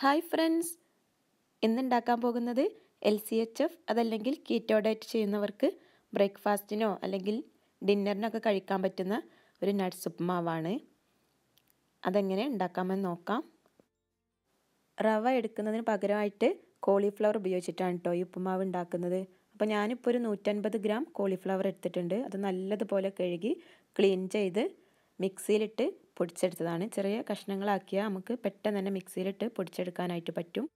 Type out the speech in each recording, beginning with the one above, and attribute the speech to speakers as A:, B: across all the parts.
A: Hi friends. എന്തുണ്ടാക്കാൻ പോകുന്നത്? L C H F അതല്ലെങ്കിൽ keto diet ചെയ്യുന്നവർക്ക് ബ്രേക്ക്ഫാസ്റ്റിനോ അല്ലെങ്കിൽ ഡിന്നറിനൊക്കെ കഴിക്കാൻ പറ്റുന്ന ഒരു നട്ട്സ് ഉപ്പുമാവാണ് അതെങ്ങനെ ഉണ്ടാക്കാമെന്ന് നോക്കാം. റവ എടുക്കുന്നതിന് പകരമായിട്ട് കോളിഫ്ലവർ ഉപയോഗിച്ചിട്ടാണ് കേട്ടോ ഈ ഉപ്പുമാവ് ഉണ്ടാക്കുന്നത്. അപ്പോൾ ഞാനിപ്പോൾ ഒരു നൂറ്റൻപത് ഗ്രാം കോളിഫ്ലവർ എടുത്തിട്ടുണ്ട്. അത് നല്ലതുപോലെ കഴുകി ക്ലീൻ ചെയ്ത് മിക്സിയിലിട്ട് പൊടിച്ചെടുത്തതാണ്. ചെറിയ കഷ്ണങ്ങളാക്കിയാൽ നമുക്ക് പെട്ടെന്ന് തന്നെ മിക്സിയിലിട്ട് പൊടിച്ചെടുക്കാനായിട്ട് പറ്റും.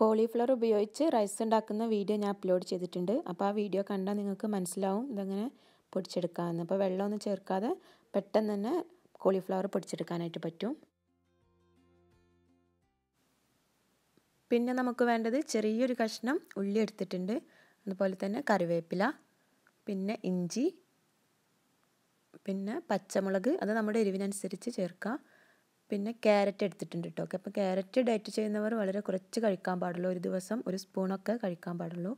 A: കോളിഫ്ലവർ ഉപയോഗിച്ച് റൈസ് ഉണ്ടാക്കുന്ന വീഡിയോ ഞാൻ അപ്ലോഡ് ചെയ്തിട്ടുണ്ട്. അപ്പോൾ ആ വീഡിയോ കണ്ടാൽ നിങ്ങൾക്ക് മനസ്സിലാവും ഇതെങ്ങനെ പൊടിച്ചെടുക്കാമെന്ന് അപ്പോൾ വെള്ളമൊന്നും ചേർക്കാതെ പെട്ടെന്ന് തന്നെ കോളിഫ്ലവർ പൊടിച്ചെടുക്കാനായിട്ട് പറ്റും. പിന്നെ നമുക്ക് വേണ്ടത് ചെറിയൊരു കഷ്ണം ഉള്ളി എടുത്തിട്ടുണ്ട്. അതുപോലെ തന്നെ കറിവേപ്പില പിന്നെ ഇഞ്ചി പിന്നെ പച്ചമുളക് അത് നമ്മുടെ എരിവിനനുസരിച്ച് ചേർക്കാം. പിന്നെ ക്യാരറ്റ് എടുത്തിട്ടുണ്ട് കേട്ടോ. ഓക്കെ അപ്പോൾ ക്യാരറ്റ് ഡയറ്റ് ചെയ്യുന്നവർ വളരെ കുറച്ച് കഴിക്കാൻ പാടുള്ളൂ. ഒരു ദിവസം ഒരു സ്പൂണൊക്കെ കഴിക്കാൻ പാടുള്ളൂ.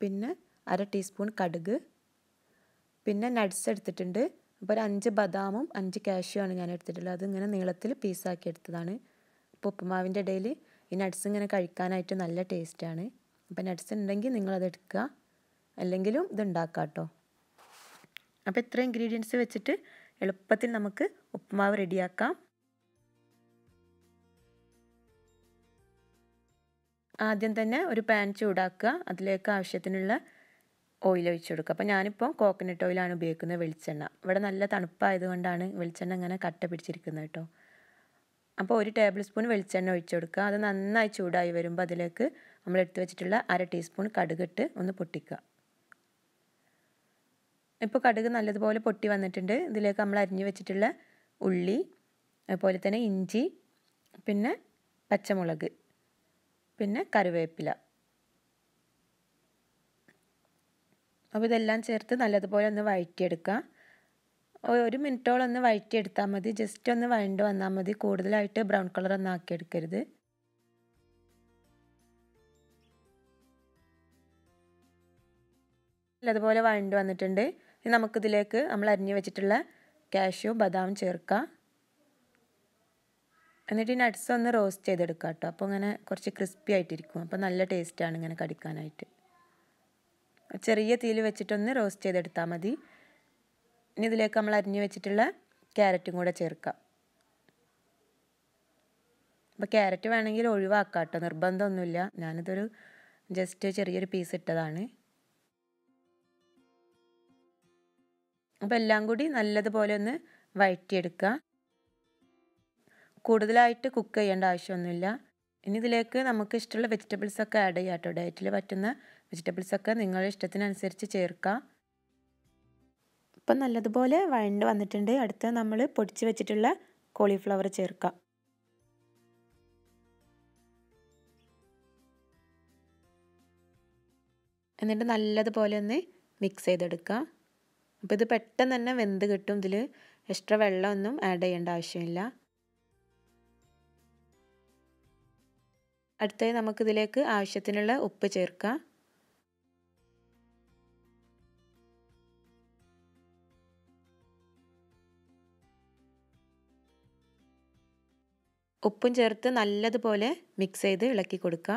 A: പിന്നെ അര ടീസ്പൂൺ കടുക്. പിന്നെ നട്ട്സ് എടുത്തിട്ടുണ്ട്. അപ്പോൾ ഒരു അഞ്ച് ബദാമും അഞ്ച് കാഷ്യൂ ആണ് ഞാൻ എടുത്തിട്ടുള്ളത്. അത് ഇങ്ങനെ നീളത്തിൽ പീസാക്കി എടുത്തതാണ്. അപ്പോൾ ഉപ്പുമാവിന്റെ ഇടയിൽ ഈ നട്ട്സ് ഇങ്ങനെ കഴിക്കാനായിട്ട് നല്ല ടേസ്റ്റാണ്. അപ്പോൾ നട്ട്സ് ഉണ്ടെങ്കിൽ നിങ്ങളത് എടുക്കുക. അല്ലെങ്കിലും ഇത് ഉണ്ടാക്കാം കേട്ടോ. അപ്പോൾ ഇത്ര ഇൻഗ്രീഡിയൻസ് വെച്ചിട്ട് എളുപ്പത്തിൽ നമുക്ക് ഉപ്പുമാവ് റെഡിയാക്കാം. ആദ്യം തന്നെ ഒരു പാൻ ചൂടാക്കുക. അതിലേക്ക് ആവശ്യത്തിനുള്ള ഓയിൽ ഒഴിച്ചു കൊടുക്കുക. അപ്പോൾ ഞാനിപ്പോൾ കോക്കനട്ട് ഓയിലാണ് ഉപയോഗിക്കുന്നത് വെളിച്ചെണ്ണ. ഇവിടെ നല്ല തണുപ്പായതുകൊണ്ടാണ് വെളിച്ചെണ്ണ ഇങ്ങനെ കട്ട പിടിച്ചിരിക്കുന്നത് കേട്ടോ. അപ്പോൾ ഒരു ടേബിൾ സ്പൂൺ വെളിച്ചെണ്ണ ഒഴിച്ചു കൊടുക്കുക. അത് നന്നായി ചൂടായി വരുമ്പോൾ അതിലേക്ക് നമ്മൾ എടുത്തു വെച്ചിട്ടുള്ള അര ടീസ്പൂൺ കടുകിട്ട് ഒന്ന് പൊട്ടിക്കുക. ഇപ്പോൾ കടുക് നല്ലതുപോലെ പൊട്ടി വന്നിട്ടുണ്ട്. ഇതിലേക്ക് നമ്മൾ അരിഞ്ഞു വെച്ചിട്ടുള്ള ഉള്ളി അതുപോലെ തന്നെ ഇഞ്ചി പിന്നെ പച്ചമുളക് പിന്നെ കറിവേപ്പില. അപ്പോൾ ഇതെല്ലാം ചേർത്ത് നല്ലതുപോലെ ഒന്ന് വഴറ്റിയെടുക്കുക. ഒരു മിനിറ്റോളം ഒന്ന് വഴറ്റിയെടുത്താൽ മതി. ജസ്റ്റ് ഒന്ന് വഴണ്ട് വന്നാൽ മതി. കൂടുതലായിട്ട് ബ്രൗൺ കളർ ഒന്നും ആക്കിയെടുക്കരുത്. അതുപോലെ വഴണ്ട് വന്നിട്ടുണ്ട്. ഇനി നമുക്കിതിലേക്ക് നമ്മൾ അരിഞ്ഞു വെച്ചിട്ടുള്ള കാഷ്യൂ ബദാം ചേർക്കാം. എന്നിട്ട് ഈ നട്ട്സ് ഒന്ന് റോസ്റ്റ് ചെയ്തെടുക്കാം കേട്ടോ. അപ്പോൾ ഇങ്ങനെ കുറച്ച് ക്രിസ്പി ആയിട്ടിരിക്കും. അപ്പോൾ നല്ല ടേസ്റ്റാണ് ഇങ്ങനെ കടിക്കാനായിട്ട്. ചെറിയ തീയിൽ വെച്ചിട്ടൊന്ന് റോസ്റ്റ് ചെയ്തെടുത്താൽ മതി. ഇനി ഇതിലേക്ക് നമ്മൾ അരിഞ്ഞു വെച്ചിട്ടുള്ള ക്യാരറ്റും കൂടെ ചേർക്കാം. അപ്പോൾ ക്യാരറ്റ് വേണമെങ്കിൽ ഒഴിവാക്കാം കേട്ടോ. നിർബന്ധമൊന്നുമില്ല. ഞാനിതൊരു ജസ്റ്റ് ചെറിയൊരു പീസ് ഇട്ടതാണ്. അപ്പോൾ എല്ലാം കൂടി നല്ലതുപോലെ ഒന്ന് വഴറ്റിയെടുക്കുക. കൂടുതലായിട്ട് കുക്ക് ചെയ്യേണ്ട ആവശ്യമൊന്നുമില്ല. ഇനി ഇതിലേക്ക് നമുക്ക് ഇഷ്ടമുള്ള വെജിറ്റബിൾസ് ഒക്കെ ആഡ് ചെയ്യാം കേട്ടോ. ഡയറ്റിൽ പറ്റുന്ന വെജിറ്റബിൾസ് ഒക്കെ നിങ്ങളുടെ ഇഷ്ടത്തിനനുസരിച്ച് ചേർക്കുക ഇപ്പം നല്ലതുപോലെ വഴണ്ട് വന്നിട്ടുണ്ട്. അടുത്ത നമ്മൾ പൊടിച്ച് വെച്ചിട്ടുള്ള കോളിഫ്ലവർ ചേർക്കുക എന്നിട്ട് നല്ലതുപോലെ ഒന്ന് മിക്സ് ചെയ്തെടുക്കുക അപ്പോൾ ഇത് പെട്ടെന്ന് തന്നെ വെന്ത് കിട്ടും. ഇതിൽ എക്സ്ട്രാ വെള്ളമൊന്നും ആഡ് ചെയ്യേണ്ട ആവശ്യമില്ല. അടുത്തായി നമുക്കിതിലേക്ക് ആവശ്യത്തിനുള്ള ഉപ്പ് ചേർക്കാം. ഉപ്പും ചേർത്ത് നല്ലതുപോലെ മിക്സ് ചെയ്ത് ഇളക്കി കൊടുക്കുക.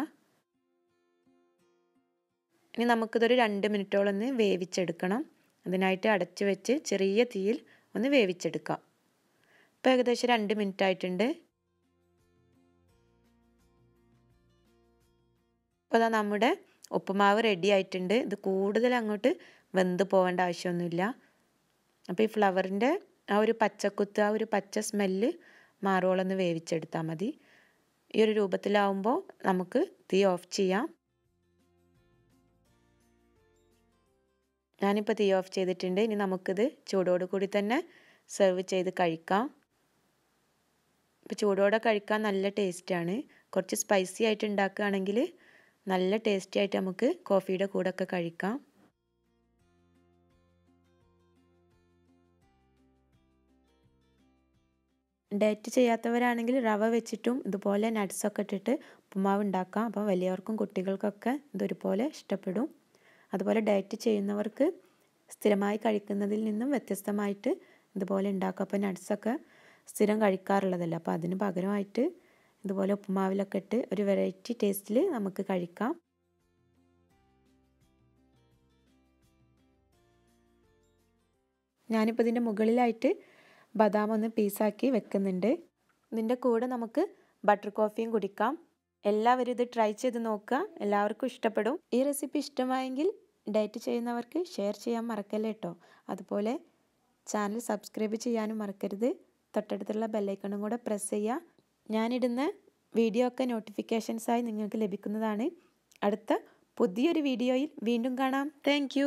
A: ഇനി നമുക്കിതൊരു രണ്ട് മിനിറ്റോളം ഒന്ന് വേവിച്ചെടുക്കണം. അതിനായിട്ട് അടച്ചു വെച്ച് ചെറിയ തീയിൽ ഒന്ന് വേവിച്ചെടുക്കാം. ഇപ്പോൾ ഏകദേശം രണ്ട് മിനിറ്റ് ആയിട്ടുണ്ട്. അപ്പോൾ അതാ നമ്മുടെ ഉപ്പുമാവ് റെഡി ആയിട്ടുണ്ട്. ഇത് കൂടുതൽ അങ്ങോട്ട് വെന്ത് പോകേണ്ട ആവശ്യമൊന്നുമില്ല. അപ്പോൾ ഈ ഫ്ലവറിന്റെ ആ ഒരു പച്ചക്കുത്ത് ആ ഒരു പച്ച സ്മെല്ല് മാറോളൊന്ന് വേവിച്ചെടുത്താൽ മതി. ഈ ഒരു രൂപത്തിലാവുമ്പോൾ നമുക്ക് തീ ഓഫ് ചെയ്യാം. ഞാനിപ്പോൾ തീ ഓഫ് ചെയ്തിട്ടുണ്ട്. ഇനി നമുക്കിത് ചൂടോട് കൂടി തന്നെ സെർവ് ചെയ്ത് കഴിക്കാം. ഇപ്പോൾ ചൂടോടെ കഴിക്കാൻ നല്ല ടേസ്റ്റാണ്. കുറച്ച് സ്പൈസി ആയിട്ട് ഉണ്ടാക്കുകയാണെങ്കിൽ നല്ല ടേസ്റ്റി ആയിട്ട് നമുക്ക് കോഫിയുടെ കൂടെ ഒക്കെ കഴിക്കാം. ഡയറ്റ് ചെയ്യാത്തവരാണെങ്കിൽ റവ വെച്ചിട്ടും ഇതുപോലെ നട്ട്സൊക്കെ ഇട്ടിട്ട് ഉപ്പുമാവ് ഉണ്ടാക്കാം. അപ്പോൾ വലിയവർക്കും കുട്ടികൾക്കൊക്കെ ഇതൊരുപോലെ ഇഷ്ടപ്പെടും. അതുപോലെ ഡയറ്റ് ചെയ്യുന്നവർക്ക് സ്ഥിരമായി കഴിക്കുന്നതിൽ നിന്നും വ്യത്യസ്തമായിട്ട് ഇതുപോലെ ഉണ്ടാക്കുക അപ്പോൾ നട്ട്സൊക്കെ സ്ഥിരം കഴിക്കാറുള്ളതല്ല? അപ്പോൾ അതിന് പകരമായിട്ട് ഇതുപോലെ ഉപ്പുമാവിലൊക്കെ ഇട്ട് ഒരു വെറൈറ്റി ടേസ്റ്റിൽ നമുക്ക് കഴിക്കാം. ഞാനിപ്പോൾ ഇതിന്റെ മുകളിലായിട്ട് ബദാം ഒന്ന് പീസാക്കി വെക്കുന്നുണ്ട്. ഇതിന്റെ കൂടെ നമുക്ക് ബട്ടർ കോഫിയും കുടിക്കാം. എല്ലാവരും ഇത് ട്രൈ ചെയ്ത് നോക്കുക. എല്ലാവർക്കും ഇഷ്ടപ്പെടും. ഈ റെസിപ്പി ഇഷ്ടമായെങ്കിൽ ഡയറ്റ് ചെയ്യുന്നവർക്ക് ഷെയർ ചെയ്യാൻ മറക്കല്ലേ കേട്ടോ അതുപോലെ ചാനൽ സബ്സ്ക്രൈബ് ചെയ്യാനും മറക്കരുത്. തൊട്ടടുത്തുള്ള ബെല്ലൈക്കണും കൂടെ പ്രസ് ചെയ്യുക. ഞാനിടുന്ന വീഡിയോ ഒക്കെ നോട്ടിഫിക്കേഷൻസായി നിങ്ങൾക്ക് ലഭിക്കുന്നതാണ്. അടുത്ത പുതിയൊരു വീഡിയോയിൽ വീണ്ടും കാണാം. താങ്ക്